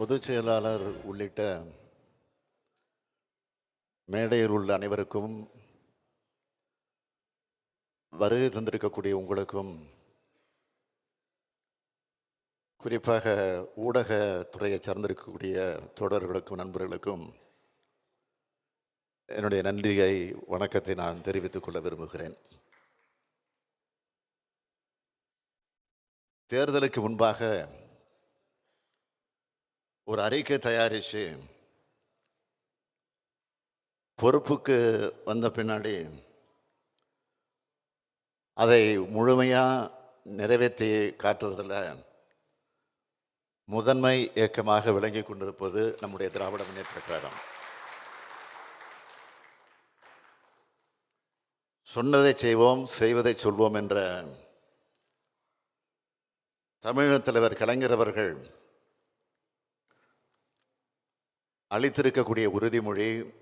பொதுச் செயலாளர் உள்ளிட்ட மேடையில் உள்ள அனைவருக்கும் வருகை தந்திருக்கக்கூடிய உங்களுக்கும் குறிப்பாக ஊடக துறையை சார்ந்திருக்கக்கூடிய தோழர்களுக்கும் நண்பர்களுக்கும் என்னுடைய நன்றியை வணக்கத்தை நான் தெரிவித்துக் கொள்ள விரும்புகிறேன். தேர்தலுக்கு முன்பாக ஒரு அறிக்கை தயாரித்து பொறுப்புக்கு வந்த பின்னாடி அதை முழுமையாக நிறைவேற்றி காட்டுறதில் முதன்மை இயக்கமாக விளங்கி கொண்டிருப்பது நம்முடைய திராவிட முன்னேற்ற கழகம். சொன்னதை செய்வோம் செய்வதை சொல்வோம் என்ற தமிழக தலைவர் கலைஞர் அவர்கள் அளித்திருக்கக்கூடிய உறுதிமொழி.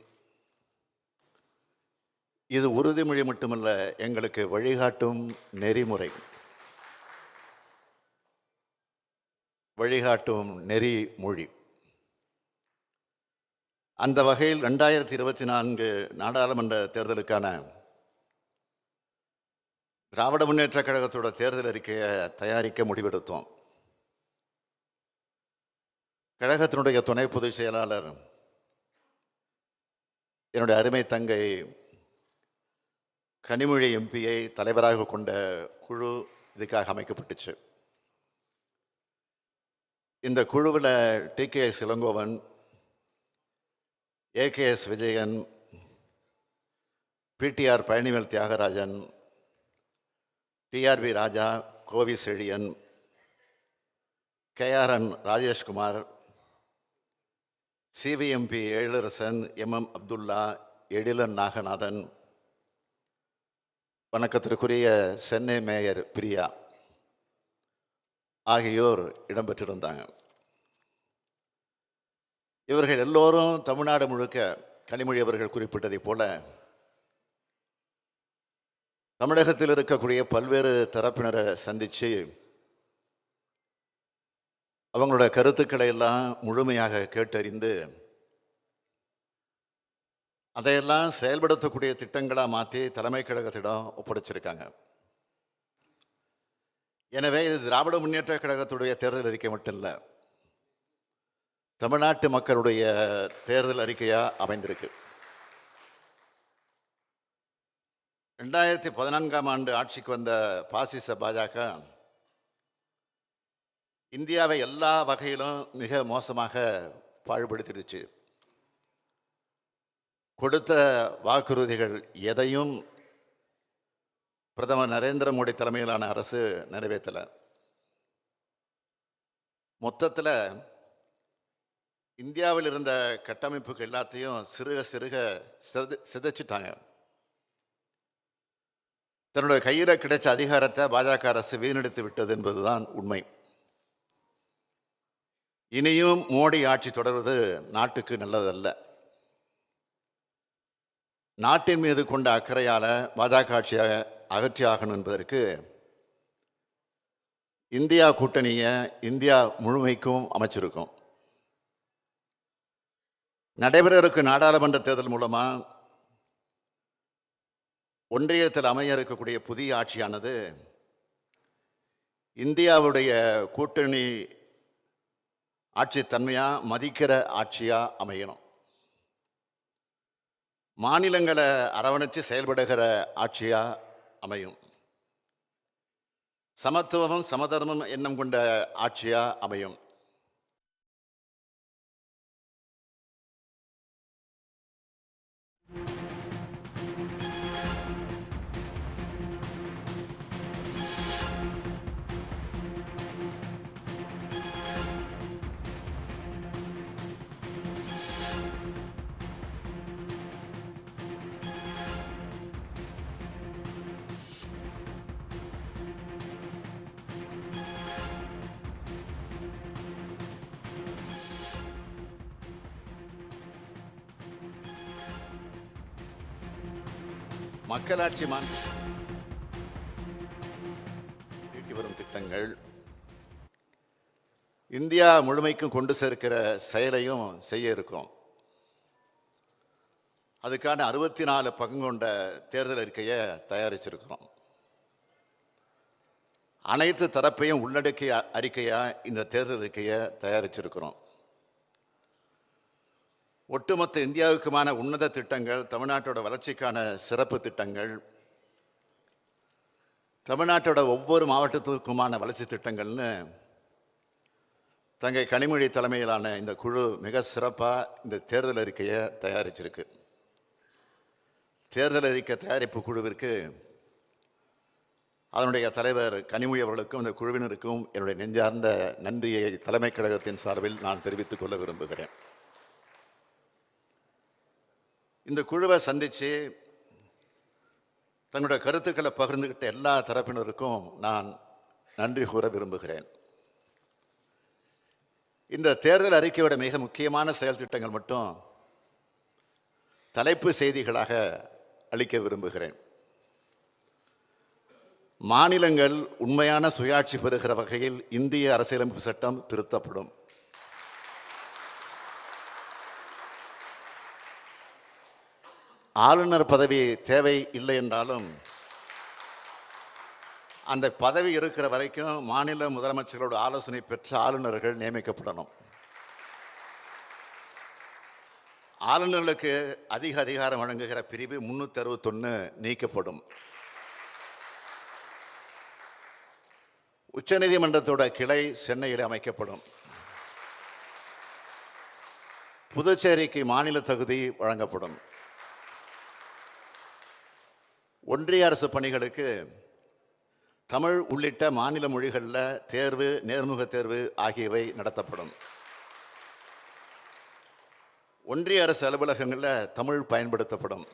இது உறுதிமொழி மட்டுமல்ல எங்களுக்கு வழிகாட்டும் நெறிமுறை. வழிகாட்டும் நெறிமொழி. அந்த வகையில் ரெண்டாயிரத்தி இருபத்தி நான்கு நாடாளுமன்ற தேர்தலுக்கான திராவிட முன்னேற்றக் கழகத்தோட தேர்தல் அறிக்கையை தயாரிக்க முடிவெடுத்தோம். கழகத்தினுடைய துணை பொதுச் செயலாளர் என்னுடைய அருமை தங்கை கனிமொழி எம்பியை தலைவராக கொண்ட குழு இதுக்காக அமைக்கப்பட்டுச்சு. இந்த குழுவில் T. K. S. Elangovan AKS Vijayan PTR Palanivel Thiagarajan TRB Raja Kovi Chezhiyan KRN Rajeshkumar CVMP Ezhilarasan MM Abdullah Ezhilan Naganathan. வணக்கத்திற்குரிய சென்னை மேயர் பிரியா. ஆகியோர் இடம்பெற்றிருந்தாங்க. இவர்கள் எல்லோரும் தமிழ்நாடு முழுக்க கனிமொழி அவர்கள் குறிப்பிட்டதைப் போல தமிழகத்தில் இருக்கக்கூடிய பல்வேறு தரப்பினரை சந்தித்து அவங்களோட கருத்துக்களை எல்லாம் முழுமையாக கேட்டறிந்து அதையெல்லாம் செயல்படுத்தக்கூடிய திட்டங்களாக மாற்றி தலைமை கழகத்திடம் ஒப்படைச்சிருக்காங்க. எனவே இது திராவிட முன்னேற்ற கழகத்துடைய தேர்தல் அறிக்கை மட்டும் இல்லை தமிழ்நாட்டு மக்களுடைய தேர்தல் அறிக்கையாக அமைந்திருக்கு. ரெண்டாயிரத்தி பதினான்காம் ஆண்டு ஆட்சிக்கு வந்த பாசிச பாஜக இந்தியாவை எல்லா வகையிலும் மிக மோசமாக பாழ்படுத்திடுச்சு. கொடுத்த வாக்குறுதிகள் எதையும் பிரதமர் நரேந்திர மோடி தலைமையிலான அரசு நிறைவேற்றலை. மொத்தத்தில் இந்தியாவில் இருந்த கட்டமைப்புகள் எல்லாத்தையும் சிறுக சிறுக சித சிதைச்சிட்டாங்க. தன்னுடைய கையில் கிடைச்ச அதிகாரத்தை பாஜக அரசு வீணடித்து விட்டது என்பதுதான் உண்மை. இனியும் மோடி ஆட்சி தொடர்வது நாட்டுக்கு நல்லதல்ல. நாட்டின் மீது கொண்ட அக்கறையால் பாஜக ஆட்சியாக அகற்றியாகணும் என்பதற்கு இந்தியா கூட்டணியை இந்தியா முழுமைக்கும் அமைச்சிருக்கும். நடைபெற இருக்கும் நாடாளுமன்ற தேர்தல் மூலமாக ஒன்றியத்தில் அமைய இருக்கக்கூடிய புதிய ஆட்சியானது இந்தியாவுடைய கூட்டணி ஆட்சி தன்மையாக மதிக்கிற ஆட்சியாக அமையணும். மாநிலங்களை அரவணைச்சு செயல்படுகிற ஆட்சியாக அமையும். சமத்துவமும் சமதர்மம் எண்ணம் கொண்ட ஆட்சியாக அமையும். மக்களாட்சி மான் வரும் திட்டங்கள். இந்தியா முழுமைக்கும் கொண்டு சேர்க்கிற செயலையும் செய்ய இருக்கும். அதுக்கான அறுபத்தி நாலு பங்குகொண்ட தேர்தல் அறிக்கையை தயாரிச்சிருக்கிறோம். அனைத்து தரப்பையும் உள்ளடக்கிய அறிக்கையாக இந்த தேர்தல் அறிக்கையை தயாரிச்சிருக்கிறோம். ஒட்டுமொத்த இந்தியாவுக்குமான உன்னத திட்டங்கள் தமிழ்நாட்டோட வளர்ச்சிக்கான சிறப்பு திட்டங்கள் தமிழ்நாட்டோட ஒவ்வொரு மாவட்டத்துக்குமான வளர்ச்சி திட்டங்கள்னு தங்கை கனிமொழி தலைமையிலான இந்த குழு மிக சிறப்பாக இந்த தேர்தல் அறிக்கையை தயாரிச்சிருக்கு. தேர்தல் அறிக்கை தயாரிப்பு குழுவிற்கு அதனுடைய தலைவர் கனிமொழி அவர்களுக்கும் இந்த குழுவினருக்கும் என்னுடைய நெஞ்சார்ந்த நன்றியை தலைமை கழகத்தின் சார்பில் நான் தெரிவித்துக் கொள்ள விரும்புகிறேன். இந்த குழுவை சந்தித்து தங்களுடைய கருத்துக்களை பகிர்ந்துக்கிட்ட எல்லா தரப்பினருக்கும் நான் நன்றி கூற விரும்புகிறேன். இந்த தேர்தல் அறிக்கையோட மிக முக்கியமான செயல் திட்டங்கள் மட்டும் தலைப்பு செய்திகளாக அளிக்க விரும்புகிறேன். மாநிலங்கள் உண்மையான சுயாட்சி பெறுகிற வகையில் இந்திய அரசியலமைப்பு சட்டம் திருத்தப்படும். ஆளுநர் பதவி தேவை இல்லை என்றாலும் அந்த பதவி இருக்கிற வரைக்கும் மாநில முதலமைச்சர்களோட ஆலோசனை பெற்ற ஆளுநர்கள் நியமிக்கப்படணும். ஆளுநர்களுக்கு அதிக அதிகாரம் வழங்குகிற பிரிவு முன்னூத்தி அறுபத்தொன்று நீக்கப்படும் உச்சநீதிமன்றத்தோட கிளை சென்னையில் அமைக்கப்படும். புதுச்சேரிக்கு மாநில தகுதி வழங்கப்படும். ஒன்றிய அரசு பணிகளுக்கு தமிழ் உள்ளிட்ட மாநில மொழிகளில் தேர்வு நேர்முக தேர்வு ஆகியவை நடத்தப்படும். ஒன்றிய அரசு அலுவலகங்களில் தமிழ் பயன்படுத்தப்படும்.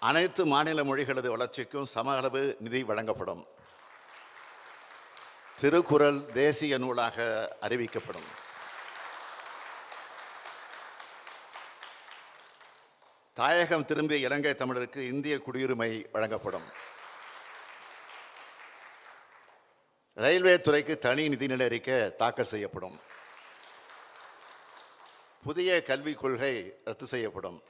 அனைத்து மாநில மொழிகளது வளர்ச்சிக்கும் சம அளவு நிதி வழங்கப்படும். திருக்குறள் தேசிய நூலாக அறிவிக்கப்படும். தாயகம் திரும்பிய இலங்கை தமிழருக்கு இந்திய குடியுரிமை வழங்கப்படும். ரயில்வே துறைக்கு தனி நிதிநிலை அறிக்கை தாக்கல் செய்யப்படும். புதிய கல்விக் கொள்கை ரத்து செய்யப்படும்.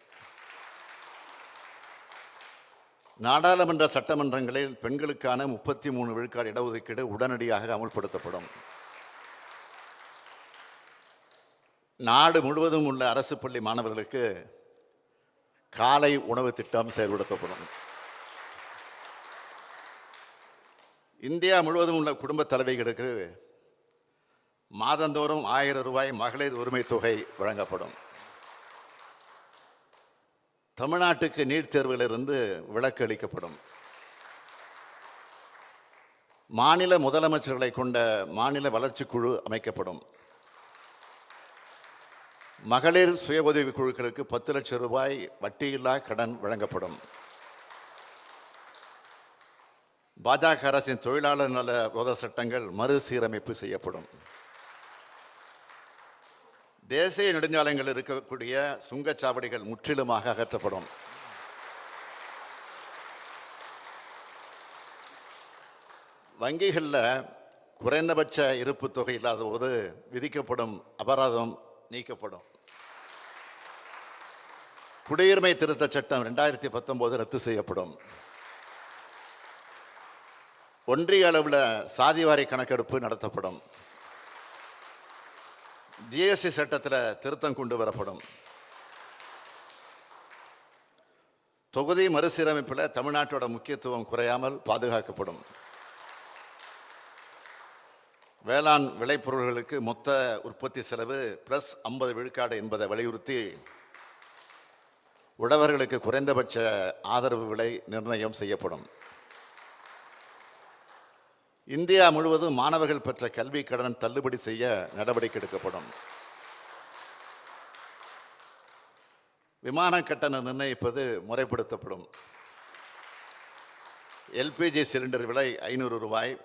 நாடாளுமன்ற சட்டமன்றங்களில் பெண்களுக்கான முப்பத்தி மூணு விழுக்காடு இடஒதுக்கீடு உடனடியாக அமுல்படுத்தப்படும். நாடு முழுவதும் உள்ள அரசு பள்ளி மாணவர்களுக்கு காலை உணவு திட்டம் செயல்படுத்தப்படும். இந்தியா முழுவதும் உள்ள குடும்ப தலைவிகளுக்கு மாதந்தோறும் ஆயிரம் ரூபாய் மகளிர் உரிமை தொகை வழங்கப்படும். தமிழ்நாட்டுக்கு நீட் தேர்விலிருந்து விலக்கு அளிக்கப்படும். மாநில முதலமைச்சர்களை கொண்ட மாநில வளர்ச்சி குழு அமைக்கப்படும். மகளிர் சுய உதவி குழுக்களுக்கு பத்து லட்சம் ரூபாய் வட்டியில்லா கடன் வழங்கப்படும். பாஜக அரசின் தொழிலாளர் நல விரோத சட்டங்கள் மறுசீரமைப்பு செய்யப்படும். தேசிய நெடுஞ்சாலைகளில் இருக்கக்கூடிய சுங்கச்சாவடிகள் முற்றிலுமாக அகற்றப்படும். வங்கிகளில் குறைந்தபட்ச இருப்பு தொகை இல்லாத போது விதிக்கப்படும் அபராதம் நீக்கப்படும். குடியுரிமை திருத்த சட்டம் ரெண்டாயிரத்தி பத்தொன்பது ரத்து செய்யப்படும். ஒன்றிய அளவில் சாதிவாரி கணக்கெடுப்பு நடத்தப்படும். ஜிஎஸ்டி சட்டத்தில் திருத்தம் கொண்டு வரப்படும். தொகுதி மறுசீரமைப்பில் தமிழ்நாட்டோட முக்கியத்துவம் குறையாமல் பாதுகாக்கப்படும். வேளாண் விளைபொருள்களுக்கு மொத்த உற்பத்தி செலவு பிளஸ் ஐம்பது விழுக்காடு என்பதை வலியுறுத்தி உழவர்களுக்கு குறைந்தபட்ச ஆதரவு விலை நிர்ணயம் செய்யப்படும். இந்தியா முழுவதும் மாணவர்கள் பெற்ற கல்வி கடன் தள்ளுபடி செய்ய நடவடிக்கை எடுக்கப்படும். விமான கட்டணம் நிர்ணயிப்பது முறைப்படுத்தப்படும். எல்பிஜி சிலிண்டர் விலை ஐநூறு ரூபாய்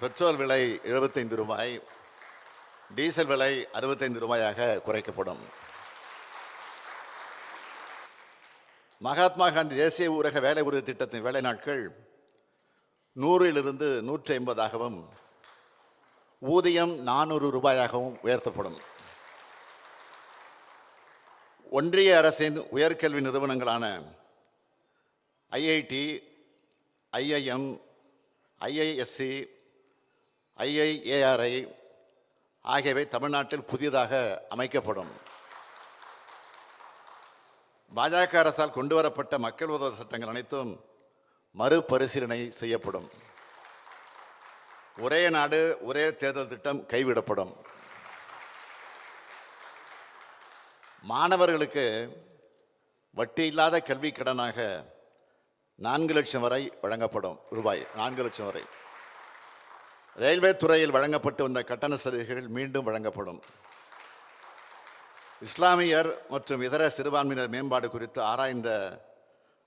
பெட்ரோல் விலை எழுபத்தைந்து ரூபாய் டீசல் விலை அறுபத்தைந்து ரூபாயாக குறைக்கப்படும். மகாத்மா காந்தி தேசிய ஊரக வேலை உறுதி திட்டத்தின் வேலை நாட்கள் நூறிலிருந்து நூற்றி ஐம்பதாகவும் ஊதியம் நானூறு ரூபாயாகவும் உயர்த்தப்படும். ஒன்றிய அரசின் உயர்கல்வி நிறுவனங்களான ஐஐடி ஐஐஎம் ஐஐஎஸ்சி ஐஐஏஆர்ஐ ஆகியவை தமிழ்நாட்டில் புதியதாக அமைக்கப்படும். பாஜக அரசால் கொண்டு வரப்பட்ட மக்கள் உதவ சட்டங்கள் அனைத்தும் மறுபரிசீலனை செய்யப்படும். ஒரே நாடு ஒரே தேர்தல் திட்டம் கைவிடப்படும். மாணவர்களுக்கு வட்டி இல்லாத கல்வி கடனாக நான்கு லட்சம் வரை வழங்கப்படும் ரூபாய் நான்கு லட்சம் வரை. ரயில்வே துறையில் வழங்கப்பட்டு வந்த கட்டண சலுகைகள் மீண்டும் வழங்கப்படும். இஸ்லாமியர் மற்றும் இதர சிறுபான்மையினர் மேம்பாடு குறித்து ஆராய்ந்த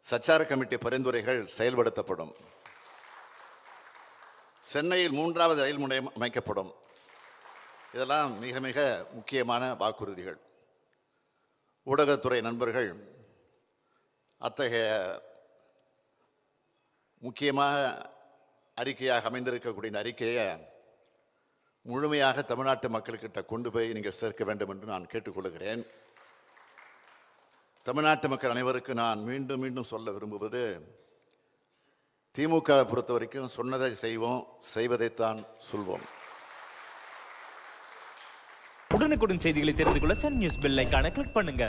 சச்சார கமிட்டி பரிந்துரைகள் செயல்படுத்தப்படும். சென்னையில் மூன்றாவது ரயில் முனையம் அமைக்கப்படும். இதெல்லாம் மிக மிக முக்கியமான வாக்குறுதிகள். ஊடகத்துறை நண்பர்கள் அத்தகைய முக்கியமாக அறிக்கையாக அமைந்திருக்கக்கூடிய இந்த அறிக்கையை முழுமையாக தமிழ்நாட்டு மக்கள்கிட்ட கொண்டு போய் நீங்கள் சேர்க்க வேண்டும் என்று நான் கேட்டுக்கொள்கிறேன். தமிழ்நாட்டு மக்கள் அனைவருக்கும் நான் மீண்டும் மீண்டும் சொல்ல விரும்புவது திமுக பொறுத்த வரைக்கும் சொன்னதை செய்வோம் செய்வதைத்தான் சொல்வோம். உடனுக்குடன் செய்திகளை தெரிந்து கொள்ள சன் நியூஸ் பெல் ஐகானை கிளிக் பண்ணுங்க.